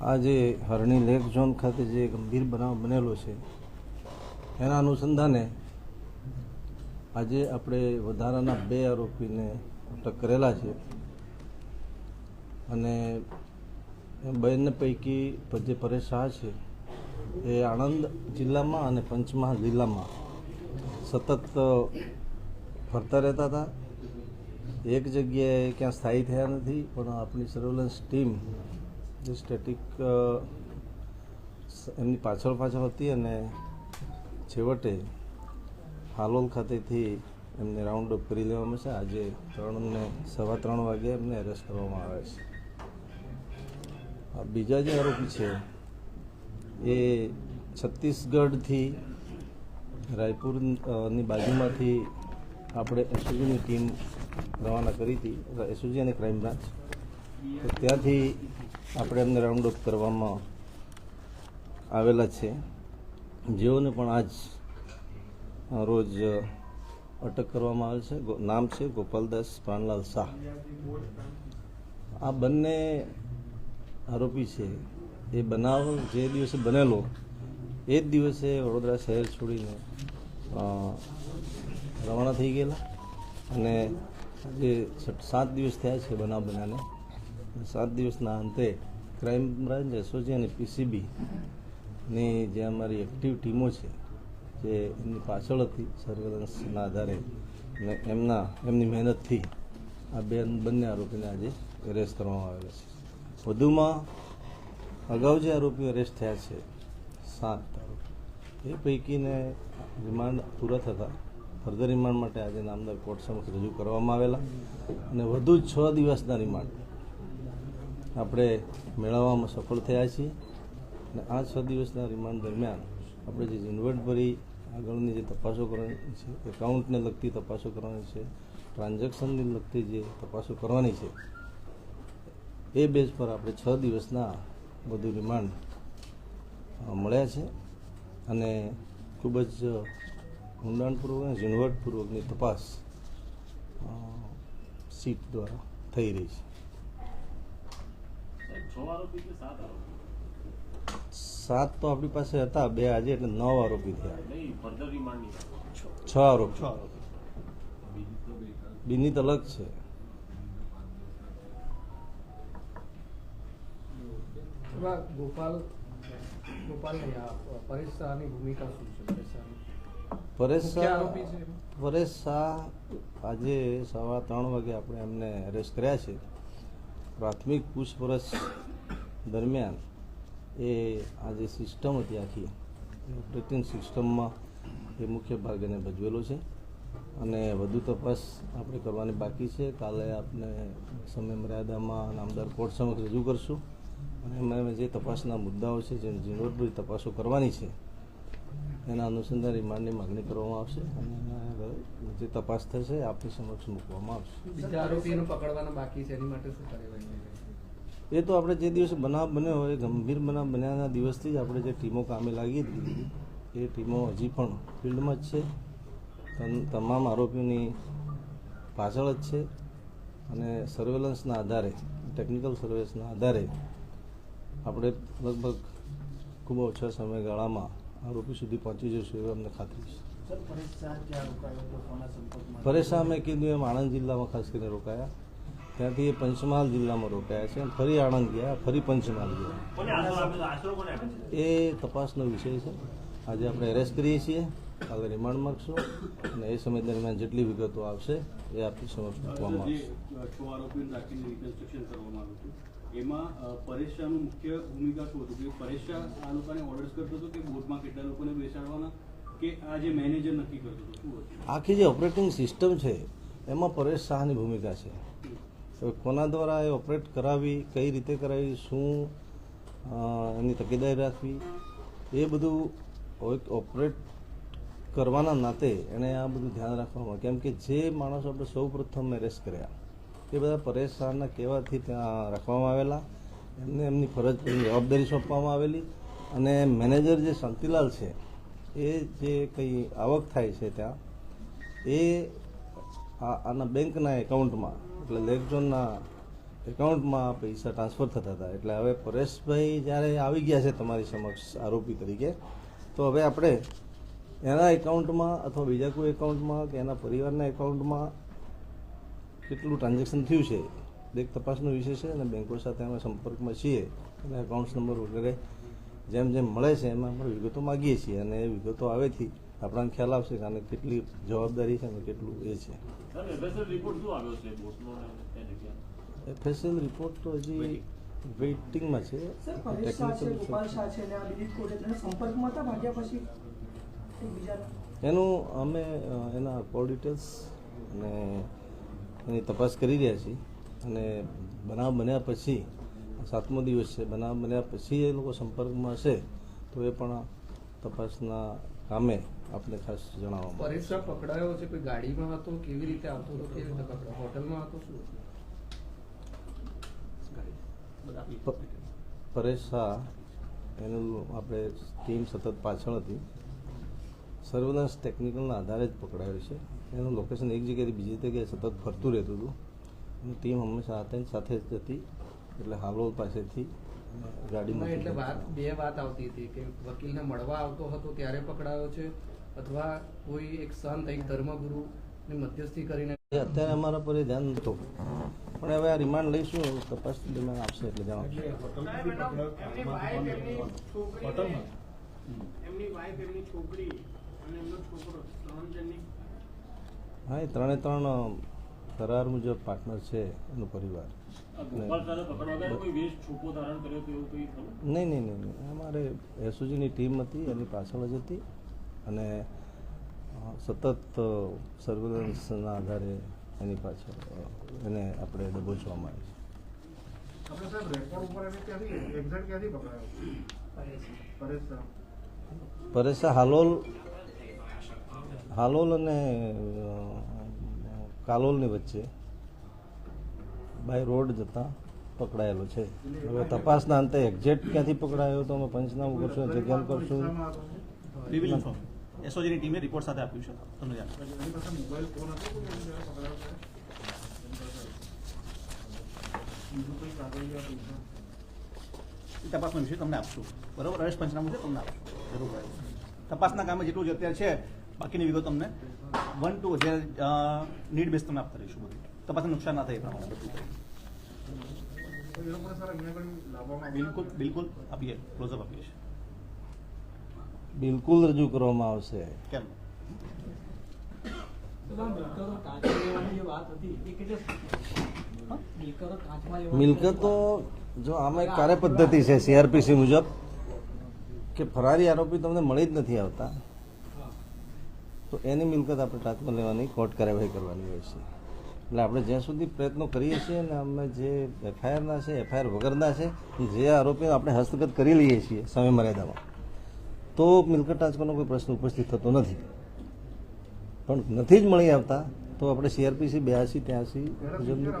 આ જે હરણી lake zone ખાતે જે ગંભીર બનાવ બનેલો છે, એના અનુસંધાને આજે આપણે વધારાના બે આરોપીને અટક કરેલા છે. અને બંને પૈકી જે પરેશ શાહ છે. એ આણંદ જિલ્લામાં અને પંચમહાલ જિલ્લામાં સતત ફરતા રહેતા હતા. એક જગ્યાએ ક્યાં સ્થાયી થયા નથી, પણ આપણી સર્વેલન્સ ટીમ જે સ્ટેટિક એમની પાછળ પાછળ હતી અને છેવટે હાલોલ ખાતેથી એમને રાઉન્ડ અપ કરી લેવામાં છે. આજે ત્રણને સવા ત્રણ વાગે એમને એરેસ્ટ કરવામાં આવે છે. બીજા જે આરોપી છે, એ છત્તીસગઢથી રાયપુરની બાજુમાંથી આપણે એસઓજીની ટીમ રવાના કરી હતી. એસઓજી અને ક્રાઇમ બ્રાન્ચ તો ત્યાંથી આપણે એમને રાઉન્ડ અપ કરવામાં આવેલા છે. જેઓને પણ આજ રોજ અટક કરવામાં આવે છે. નામ છે ગોપાલદાસ પ્રાણલાલ શાહ. આ બંને આરોપી છે. એ બનાવ જે દિવસે બનેલો, એ જ દિવસે વડોદરા શહેર છોડીને રવાના થઈ ગયેલા. અને જે સાત દિવસ થયા છે બનાવ બન્યાને સાત દિવસના અંતે ક્રાઇમ બ્રાન્ચ એસઓજી અને પીસીબીની જે અમારી એક્ટિવ ટીમો છે, જે એમની પાછળ હતી સર્વેલન્સના આધારે અને એમના, એમની મહેનતથી આ બે બંને આરોપીને આજે એરેસ્ટ કરવામાં આવેલા છે. વધુમાં અગાઉ જે આરોપીઓ એરેસ્ટ થયા છે, સાત આરોપી. એ પૈકીને રિમાન્ડ પૂરા થતા ફર્ધર રિમાન્ડ માટે આજે નામદાર કોર્ટ સમક્ષ રજૂ કરવામાં આવેલા અને વધુ છ દિવસના રિમાન્ડ આપણે મેળવવામાં સફળ થયા છીએ. અને આ છ દિવસના રિમાન્ડ દરમિયાન આપણે જે ઝીણવટભરી આગળની જે તપાસો કરવાની છે, એકાઉન્ટને લગતી તપાસો કરવાની છે, ટ્રાન્ઝેક્શનને લગતી જે તપાસો કરવાની છે, એ બેઝ પર આપણે છ દિવસના બધું રિમાન્ડ મળ્યા છે. અને ખૂબ જ ઊંડાણપૂર્વક અને ઝીણવટપૂર્વકની તપાસ સીટ દ્વારા થઈ રહી છે. સાત તો આપણી પાસે હતા બે આજે એટલે નવ આરોપી થયા. છ. આરોપી બિનિત અલગ છે. ગોપાલ ગોપાલ પરેશ શાહની ભૂમિકા શું છે? પરેશ પરેશ શાહ પરેશ શાહ આજે સવા ત્રણ વાગે આપણે એમને એરેસ્ટ કર્યા છે. પ્રાથમિક પૂછપરછ દરમિયાન એ આ જે સિસ્ટમ હતી આખી. ઓપરેટિંગ સિસ્ટમમાં એ મુખ્ય ભાગ એને ભજવેલો છે. અને વધુ તપાસ આપણે કરવાની બાકી છે. કાલે આપણે સમય મર્યાદામાં નામદાર કોર્ટ સમક્ષ રજૂ કરશું. અને એમાં જે તપાસના મુદ્દાઓ છે જે ઝીણવટભરી તપાસો કરવાની છે. એના અનુસંધાન રિમાન્ડની માગણી કરવામાં આવશે અને જે તપાસ થશે આપની સમક્ષ મૂકવામાં આવશે. બીજા આરોપીઓને પકડવાના બાકી છે એની માટે શું કાર્યવાહી થઈ રહી છે? એ તો આપણે જે દિવસે બનાવ બન્યો હોય ગંભીર બનાવ બન્યાના દિવસથી જ આપણે જે ટીમો કામે લાગી હતી એ ટીમો હજી પણ ફિલ્ડમાં જ છે. તમ- તમામ આરોપીઓની પાછળ જ છે અને સર્વેલન્સના આધારે ટેકનિકલ સર્વેલન્સના આધારે આપણે લગભગ ખૂબ ઓછા સમયગાળામાં આરોપી સુધી પહોંચી જશું એવી અમને ખાતરી છે. સર પરેશ શાહ મેં કીધું એમ આણંદ જિલ્લામાં ખાસ કરીને રોકાયા. ત્યાંથી એ પંચમહાલ જિલ્લામાં રોકાયા છે ફરી આણંદ ગયા ફરી પંચમહાલ ગયા. એ તપાસનો વિષય છે. આજે આપણે એરેસ્ટ કરીએ છીએ કાલે રિમાન્ડ માંગશું અને એ સમય દરમિયાન જેટલી વિગતો આવશે એ આપણી સમક્ષ મૂકવામાં આવશે. એમાં પરેશ મુખ્ય ભૂમિકા શું હતું? કે પરેશ આ લોકોને ઓર્ડર્સ કરતો હતો કે બોર્ડમાં કેટલા લોકોને બેસાડવાના? કે આ જે મેનેજર નક્કી કરતો હતો? શું આખી જે ઓપરેટિંગ સિસ્ટમ છે, એમાં પરેશ શાહની ભૂમિકા છે. કોના દ્વારા એ ઓપરેટ કરાવી, કઈ રીતે કરાવી, શું એની તકેદારી રાખવી, એ બધું ઓપરેટ કરવાના નાતે એણે આ બધું ધ્યાન રાખવામાં કેમ કે જે માણસો આપણે સૌ પ્રથમ એરેસ્ટ કર્યા એ બધા પરેશ શાહના કહેવાથી ત્યાં રાખવામાં આવેલા. એમને એમની ફરજ જવાબદારી સોંપવામાં આવેલી. અને મેનેજર જે શાંતિલાલ છે, એ જે કંઈ આવક થાય છે ત્યાં, એ આના બેંકના એકાઉન્ટમાં, એટલે લેગ ઝોનના એકાઉન્ટમાં પૈસા ટ્રાન્સફર થતા હતા. એટલે હવે પરેશભાઈ જ્યારે આવી ગયા છે તમારી સમક્ષ આરોપી તરીકે, તો હવે આપણે એના એકાઉન્ટમાં અથવા બીજા કોઈ એકાઉન્ટમાં કે એના પરિવારના એકાઉન્ટમાં કેટલું ટ્રાન્ઝેક્શન થયું છે એક તપાસનો વિષય છે અને બેંકો સાથે અમે સંપર્કમાં છીએ અને એકાઉન્ટ્સ નંબર વગેરે જેમ જેમ મળે છે એમાં અમે વિગતો માગીએ છીએ અને એ વિગતો આવેથી આપણને ખ્યાલ આવશે કે આને કેટલી જવાબદારી છે અને કેટલું એ છે. સર એફએસએલ રિપોર્ટ શું આવ્યો છે? બોટનો ને તે હજી વેઇટિંગમાં છે. એનું અમે એના કોલ ડિટેલ્સ અને એની તપાસ કરી રહ્યા છીએ. અને બનાવ બન્યા પછી સાતમો દિવસ છે બનાવ બન્યા પછી એ લોકો સંપર્કમાં હશે તો એ પણ તપાસના કામે આપને ખાસ જણાવવા પરેશ પકડાયો છે કોઈ ગાડીમાં હતો કેવી રીતે આવતો હતો કેવી રીતે પકડાયો? હોટલમાં હતો શું? પરેશ શાહ એનું આપણે ટીમ સતત પાછળ હતી. સર્વેલન્સ ટેકનિકલના આધારે જ પકડાયો છે. એનું લોકેશન એક જગ્યાએથી બીજી જગ્યાએ સતત ફરતું રહેતું હતું. અને ટીમ હંમેશા તેની સાથે જ હતી. એટલે હાવરોલ પાસેથી ગાડી એટલે વાત બે વાત આવતી હતી કે વકીલને મળવા આવતો હતો ત્યારે પકડાયો છે અથવા કોઈ એક સંત એક ધર્મગુરુ ની મધ્યસ્થી કરીને અત્યારે અમારા પર એ ધ્યાન નહોતું પણ હવે આ રિમાન્ડ લઈશું તપાસ દરમિયાન આપશે એટલે જણાવશું એમની વાઈફ એમની છોકરી. હા એ ત્રણે ત્રણ કરાર મુજબ પાર્ટનર છે એનો પરિવાર. નહીં નહીં નહીં નહીં. અમારે એસઓજીની ટીમ હતી એની પાછળ જ હતી. અને સતત સર્વેલન્સના આધારે એની પાછળ એને આપણે દબોચવામાં આવે છે. આપણે સાહેબ રેકોર્ડ ઉપર એને ક્યાંથી એક્ઝેક્ટ ક્યાંથી પકડાયો પરેશ શાહ પરેશા હાલોલ હાલોલ અને કાલોલની વચ્ચે બાય રોડ જતા પકડાયેલો છે. હવે તપાસના અંતે એક્ઝેક્ટ ક્યાંથી પકડાયો તો અમે પંચનામું કરશું, જગ્યા કરશું. એસઓજીની ટીમે રિપોર્ટ સાથે આપ્યું છે. તમને તપાસનો વિષય તમને આપશું. બરોબર? અરેસ્ટ પંચનામું છે, તમને આપશું. જરૂર તપાસના કામે જેટલું જ અત્યારે છે બાકીની વિગત તમને વન ટુ જે નીડ બેઝ તમને આપતા રહીશું બધું. તપાસને નુકસાન ના થાય એ પ્રમાણે બધું બિલકુલ બિલકુલ આપીએ ક્લોઝઅપ આપીએ છીએ. બિલકુલ રજૂ કરવામાં આવશે. કેમ? મિલકતો જો આમાં એક કાર્યપદ્ધતિ છે સીઆરપીસી મુજબ કે ફરારી આરોપી તમને મળી જ નથી આવતા. તો એની મિલકત આપણે ટાંચમાં લેવાની કોર્ટ કાર્યવાહી કરવાની હોય છે. એટલે આપણે જ્યાં સુધી પ્રયત્નો કરીએ છીએ ને અમે જે એફઆઈઆરના છે એફઆઈઆર વગરના છે જે આરોપીઓ આપણે હસ્તગત કરી લઈએ છીએ સમય મર્યાદામાં તો મિલકત ટાંચવાનો કોઈ પ્રશ્ન ઉપસ્થિત થતો નથી. પણ નથી જ મળી આવતા તો આપણે સીઆરપીસી બ્યાસી ત્યાસી મુજબની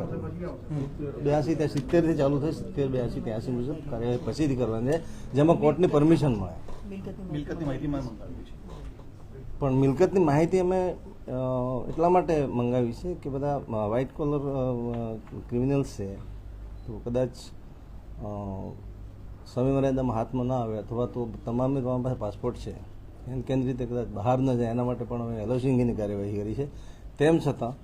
બ્યાસી ત્યાં સિત્તેરથી ચાલુ થાય સિત્તેર બ્યાસી ત્યાસી મુજબ કાર્યવાહી પછીથી કરવાની છે જેમાં કોર્ટની પરમિશન મળે. મિલકતની માહિતી પણ મિલકતની માહિતી અમે એટલા માટે મંગાવી છે કે બધા વ્હાઇટ કોલર ક્રિમિનલ્સ છે. તો કદાચ સમય મર્યાદામાં હાથમાં ના આવે અથવા તો તમામ પાસે પાસપોર્ટ છે. એને કેન્દ્ર રીતે કદાચ બહાર ન જાય, એના માટે પણ અમે એલોસિંગની કાર્યવાહી કરી છે. તેમ છતાં,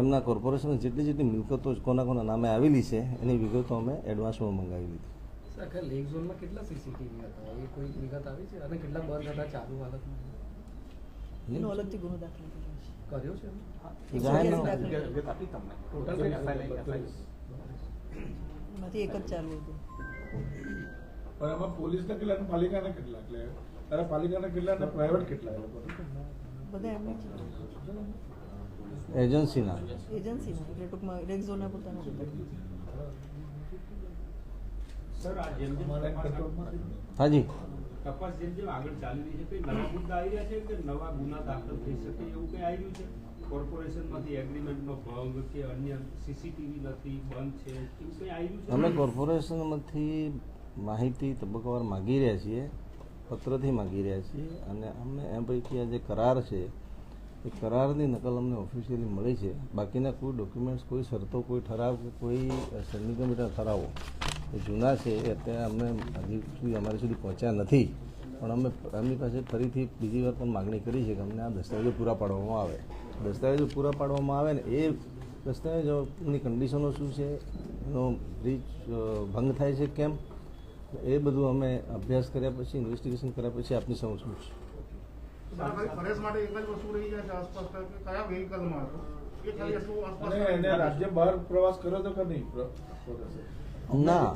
એમના કોર્પોરેશનમાં જેટલી જેટલી મિલકતો કોના કોના નામે આવેલી છે, એની વિગતો અમે એડવાન્સમાં મંગાવી લીધી. આખા લેક ઝોનમાં કેટલા સીસીટીવી હતા? એ કોઈ વિગત આવી છે? અને કેટલા બંધ હતા? ચાલુ હાલતમાં એનો અલગથી ગુનો દાખલ કર્યો છે. કર્યો છે? એ જાહેરનામું- વિગત આપી તમને? ટોટલ એક જ ચાલુ હતું. પણ એમાં પોલીસના કેટલા અને પાલિકાના કેટલા એટલે? અરે પાલિકાના કેટલા અને પ્રાઇવેટ કેટલા એ લોકો બધા એમ એજન્સીના એજન્સીના એટલે ટૂંકમાં રેડ ઝોનના પોતાના સર આ જેમ જેમ તપાસ હાજી તપાસ જેમ જેમ આગળ ચાલી રહી છે કઈ નવા મુદ્દા આવી રહ્યા છે કે નવા ગુના દાખલ થઈ શકે એવું કઈ આવી રહ્યું છે? કોર્પોરેશનમાંથી એગ્રીમેન્ટનો ભંગ કે અન્ય સીસીટીવી નથી બંધ છે એવું કઈ આવી રહ્યું છે? અમે કોર્પોરેશનમાંથી માહિતી તબક્કાવાર માગી રહ્યા છીએ પત્રથી માગી રહ્યા છીએ અને અમે એમ પૈકી આ જે કરાર છે એ કરારની નકલ અમને ઓફિશિયલી મળી છે. બાકીના કોઈ ડોક્યુમેન્ટ્સ કોઈ શરતો કોઈ ઠરાવ કે કોઈ સર્ટિફિકેટ ઠરાવો. એ જૂના છે એ અત્યારે અમને હજી સુધી અમારી સુધી પહોંચ્યા નથી. પણ અમે એમની પાસે ફરીથી બીજી વાર પણ માગણી કરી છે કે અમને આ દસ્તાવેજો પૂરા પાડવામાં આવે. દસ્તાવેજો પૂરા પાડવામાં આવે ને એ દસ્તાવેજોની કન્ડિશનો શું છે એનો બ્રિજ ભંગ થાય છે કેમ? એ બધું અમે અભ્યાસ કર્યા પછી ઇન્વેસ્ટિગેશન કર્યા પછી આપની સમક્ષ મૂકશું ફરેશ માટે એક જ વસ્તુ રહી જાય છે આસપાસ કે કયા વ્હીકલમાં હતો એ ખાલી એટલું આસપાસ અને એને રાજ્ય બહાર પ્રવાસ કર્યો હતો કે નહીં? ના.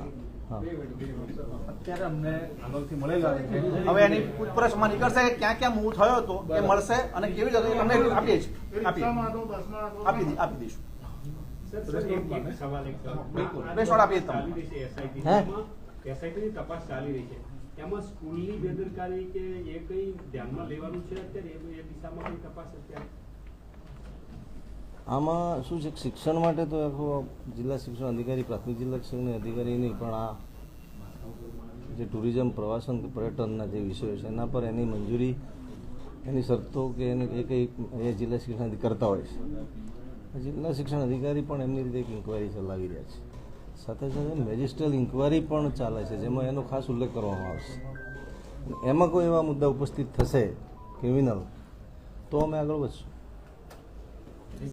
અત્યારે અમને આગળથી મળેલા હવે એની પૂછપરછમાં નીકળશે કે ક્યાં ક્યાં મૂવ થયો હતો એ મળશે અને કેવી રીતે તમને આપીએ છીએ. આપી આપી દઈશું. તપાસ ચાલી રહી છે. એમાં સ્કૂલની બેદરકારી કે એ કઈ ધ્યાનમાં લેવાનું છે અત્યારે? એ એ દિશામાં કઈ તપાસ અત્યારે? આમાં શું છે શિક્ષણ માટે તો આખો જિલ્લા શિક્ષણ અધિકારી, પ્રાથમિક જિલ્લા શિક્ષણ અધિકારી નહીં, પણ આ જે ટુરિઝમ, પ્રવાસન પર્યટનના જે વિષયો છે, એના પર એની મંજૂરી, એની શરતો કે એને એ કંઈ એ જિલ્લા શિક્ષણ કરતા હોય છે. જિલ્લા શિક્ષણ અધિકારી પણ એમની રીતે એક ઇન્કવાયરી ચલાવી રહ્યા છે. સાથે સાથે મેજિસ્ટ્રલ ઇન્કવાયરી પણ ચાલે છે, જેમાં એનો ખાસ ઉલ્લેખ કરવામાં આવશે એમાં કોઈ એવા મુદ્દા ઉપસ્થિત થશે ક્રિમિનલ તો અમે આગળ વધશું.